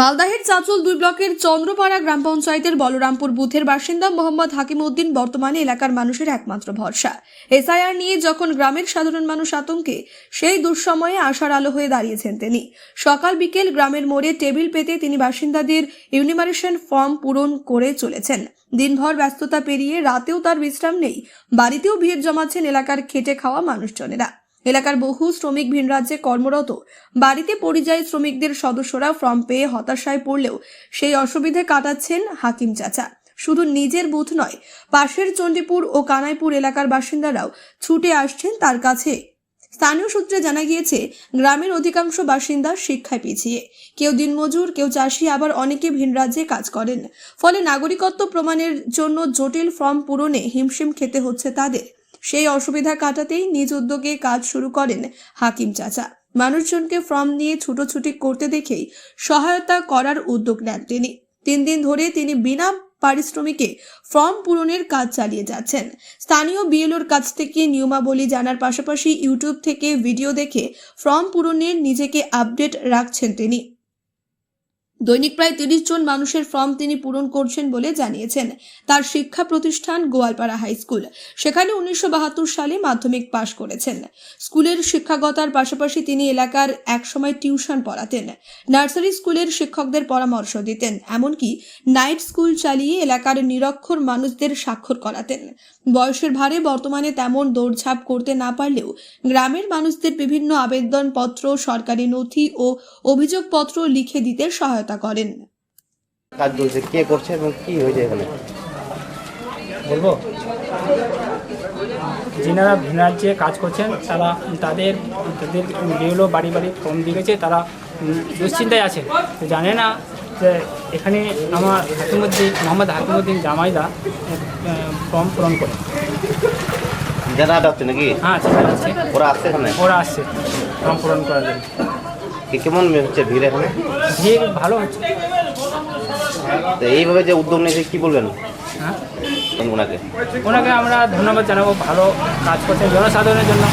মালদাহের চাঁচল দুই ব্লকের চন্দ্রপাড়া গ্রাম পঞ্চায়েতের বলরামপুর বুথের বাসিন্দা মোহাম্মদ হাকিম উদ্দিন বর্তমানে এলাকার মানুষের একমাত্র ভরসা। এসআইআর নিয়ে যখন গ্রামের সাধারণ মানুষ আতঙ্কে, সেই দুঃসময়ে আশার আলো হয়ে দাঁড়িয়েছেন তিনি। সকাল বিকেল গ্রামের মোড়ে টেবিল পেতে তিনি বাসিন্দাদের ইউনিমারেশন ফর্ম পূরণ করে চলেছেন। দিনভর ব্যস্ততা পেরিয়ে রাতেও তার বিশ্রাম নেই, বাড়িতেও ভিড় জমাচ্ছেন এলাকার খেটে খাওয়া মানুষজনেরা। এলাকার বহু শ্রমিক ভিন রাজ্যে কর্মরত। বাড়িতে পরিযায়ী শ্রমিকদের সদস্যরা ফর্ম পেয়ে হতাশায় পড়লেও সেই অসুবিধে কাটাচ্ছেন হাকিম চাচা। শুধু নিজের বুথ নয়, পাশের চণ্ডীপুর ও কানাইপুর এলাকার বাসিন্দারাও ছুটে আসছেন তার কাছে। স্থানীয় সূত্রে জানা গিয়েছে, গ্রামের অধিকাংশ বাসিন্দা শিক্ষায় পিছিয়ে। কেউ দিনমজুর, কেউ চাষি, আবার অনেকে ভিন রাজ্যে কাজ করেন। ফলে নাগরিকত্ব প্রমাণের জন্য জটিল ফর্ম পূরণে হিমশিম খেতে হচ্ছে তাদের। সেই অসুবিধা কাটাতেই নিজ উদ্যোগে কাজ শুরু করেন হাকিম চাচা। মানুষজনকে ফর্ম নিয়ে ছুটোছুটি করতে দেখেই সহায়তা করার উদ্যোগ নেন তিনি। তিন দিন ধরে তিনি বিনা পারিশ্রমিকে ফর্ম পূরণের কাজ চালিয়ে যাচ্ছেন। স্থানীয় বিএলওর কাছ থেকে নিয়মাবলী জানার পাশাপাশি ইউটিউব থেকে ভিডিও দেখে ফর্ম পূরণের নিজেকে আপডেট রাখছেন তিনি। দৈনিক প্রায় তিরিশ জন মানুষের ফর্ম তিনি পূরণ করছেন বলে জানিয়েছেন। তার শিক্ষা প্রতিষ্ঠান গোয়ালপাড়া হাই স্কুল। সেখানে উনিশশো বাহাত্তর সালে মাধ্যমিক পাশ করেছেন। স্কুলের শিক্ষাগতার পাশাপাশি তিনি এলাকার একসময় টিউশন পড়াতেন। নার্সারি স্কুলের শিক্ষকদের পরামর্শ দিতেন, এমনকি নাইট স্কুল চালিয়ে এলাকার নিরক্ষর মানুষদের স্বাক্ষর করাতেন। বয়সের ভারে বর্তমানে তেমন দৌড়ঝাঁপ করতে না পারলেও গ্রামের মানুষদের বিভিন্ন আবেদনপত্র, সরকারি নথি ও অভিযোগপত্র লিখে দিতে সহায়তা করেন কাজ চলছে কে করছে এবং কি হয়েছে এখানে? বলব? যিনারা ভিন রাজ্যে কাজ করছেন তারা তাদের তাদের যেগুলো বাড়ি বাড়ি ফর্ম দিয়ে গেছে তারা দুশ্চিন্তায় আছে। তো জানে না যে এখানে আমার হাকিমুদ্দিন মোহাম্মদ হাকিমুদ্দিন জামাইদা ফর্ম পূরণ করে। জানা হচ্ছে নাকি? হ্যাঁ ওরা আসছে এখানে? ওরা আসছে ফর্ম পূরণ করার জন্য। কেমন হচ্ছে ভিড় এখানে? ভিড় ভালো হচ্ছে। তো এইভাবে যে উদ্যোগ নিয়েছে কি বলবেন? হ্যাঁ? ওনাকে। ওনাকে আমরা ধন্যবাদ জানাব ভালো কাজ করছেন জনসাধারণের জন্য।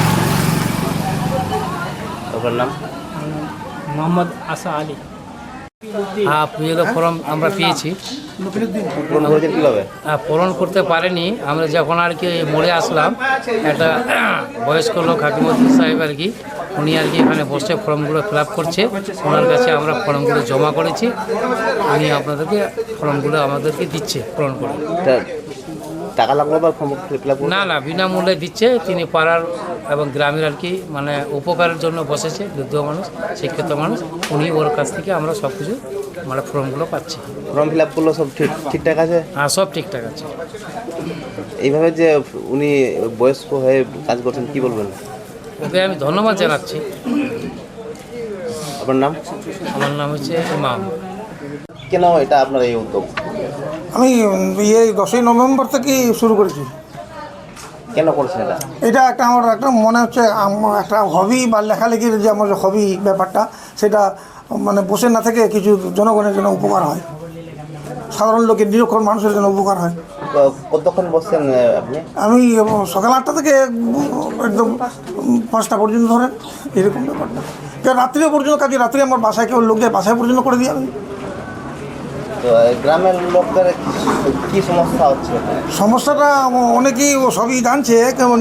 ওনার নাম? মোহাম্মদ আসা আলী। হ্যাঁ পুজোর ফর্ম আমরা পেয়েছি। পূরণ হ্যাঁ, পূরণ করতে পারেনি। আমরা যখন আর কি মরে আসলাম একটা বয়স্ক লোক হাকিমুদ্দিন সাহেব আর কি উনি আর কি এখানে বসে ফর্মগুলো ফিল আপ করছে। ওনার কাছে আমরা ফর্মগুলো জমা করেছি। উনি আপনাদেরকে ফর্মগুলো আমাদেরকে দিচ্ছে পূরণ করে। টাকা লাগল বা না না বিনামূল্যে দিচ্ছে তিনি পাড়ার এবং গ্রামের আর কি মানে উপকারের জন্য বসেছে বৃদ্ধ মানুষ শিক্ষিত মানুষ উনি ওর কাছ থেকে আমরা সব কিছু মানে ফর্মগুলো পাচ্ছি। ফর্ম ফিল আপ করল সব ঠিক ঠিকঠাক আছে? হ্যাঁ সব ঠিকঠাক আছে। এইভাবে যে উনি বয়স্ক হয়ে কাজ করছেন কি বলবেন? ওকে আমি ধন্যবাদ জানাচ্ছি। আপনার নাম? আমার নাম হচ্ছে ইমাম। কেন এটা আপনার এই উদ্যোগ? আমি ইয়ে দশই নভেম্বর থেকে শুরু করেছি। কেন করছেন এটা? এটা একটা আমার একটা মনে হচ্ছে একটা হবি বা লেখালেখির যে আমার যে হবি ব্যাপারটা সেটা মানে বসে না থেকে কিছু জনগণের জন্য উপকার হয়। সাধারণ লোকের নিরক্ষর মানুষের জন্য উপকার হয়। কতক্ষণ বসছেন আপনি? আমি সকাল আটটা থেকে একদম পাঁচটা পর্যন্ত ধরেন এরকম ব্যাপারটা। রাত্রিও পর্যন্ত কাজে রাত্রি আমার বাসায় কেউ লোক যায় বাসায় পর্যন্ত করে দিই আমি। গ্রামের সমস্যা হচ্ছে সমস্যাটা অনেকেই ও সবই জানছে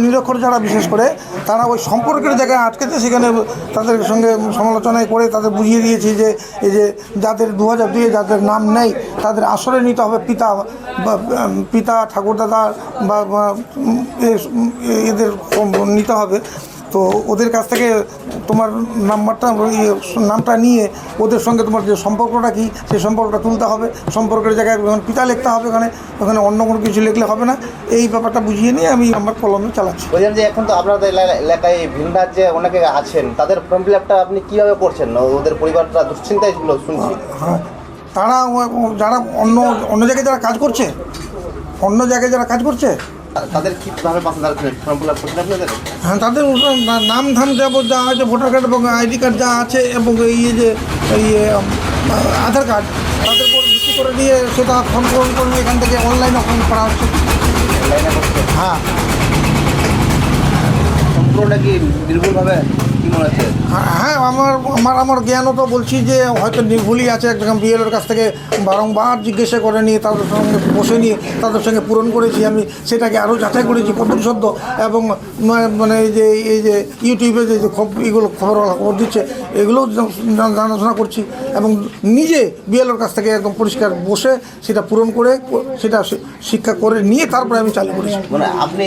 নিরক্ষর যারা বিশেষ করে, তারা ওই সম্পর্কের জায়গায় আটকেছে, সেখানে তাদের সঙ্গে সমালোচনায় করে তাদের বুঝিয়ে দিয়েছি যে, এই যে যাদের দু হাজার দুয়ে যাদের নাম নেই, তাদের আসরে নিতে হবে পিতা পিতা, ঠাকুরদাদা, বা এদের নিতে হবে। তো ওদের কাছ থেকে তোমার নাম্বারটা ইয়ে, নামটা নিয়ে ওদের সঙ্গে তোমার যে সম্পর্কটা কী সেই সম্পর্কটা তুলতে হবে। সম্পর্কের জায়গায় যখন পিতা লিখতে হবে ওখানে ওখানে অন্য কোনো কিছু লিখলে হবে না। এই ব্যাপারটা বুঝিয়ে নিয়ে আমি আমার কলমে চালাচ্ছি। বলছেন যে এখন তো আপনাদের এলাকায় ভিন রাজ্যে অনেকে আছেন। তাদের ফর্ম ফিল আপটা আপনি কীভাবে করছেন? ওদের পরিবারটা দুশ্চিন্তায় ছিল শুনছি। হ্যাঁ। তারা ও- ও- যারা অন্য অন্য জায়গায় যারা কাজ করছে অন্য জায়গায় যারা কাজ করছে তাদের কীভাবে পাশে দাঁড়াচ্ছেন ফর্ম ফিল আপ করছেন আপনাদের হ্যাঁ তাদের নাম ধাম যাব যা আছে ভোটার কার্ড এবং আইডি কার্ড যা আছে এবং এই যে ইয়ে আধার কার্ড তাদের উপর ভিত্তি করে দিয়ে সেটা ফর্ম পূরণ করে এখান থেকে অনলাইনে ফর্ম করা হচ্ছে। হ্যাঁ। সম্পূর্ণটা সম্পূর্ণ কি নির্ভুলভাবে? মনে হচ্ছে? হ্যাঁ আমার আমার আমার জ্ঞানও তো বলছি যে হয়তো নির্ভুলই আছে একদম বিএলের কাছ থেকে বারংবার জিজ্ঞাসা করে নিয়ে তাদের সঙ্গে বসে নিয়ে তাদের সঙ্গে পূরণ করেছি আমি সেটাকে আরও যাচাই করেছি সদ্য এবং মানে এই যে এই যে ইউটিউবে যে এগুলো খবর খবর দিচ্ছে এগুলোও জানাশোনা করছি এবং নিজে বিএলের কাছ থেকে একদম পরিষ্কার বসে সেটা পূরণ করে সেটা শিক্ষা করে নিয়ে তারপরে আমি চালু করেছি। মানে আপনি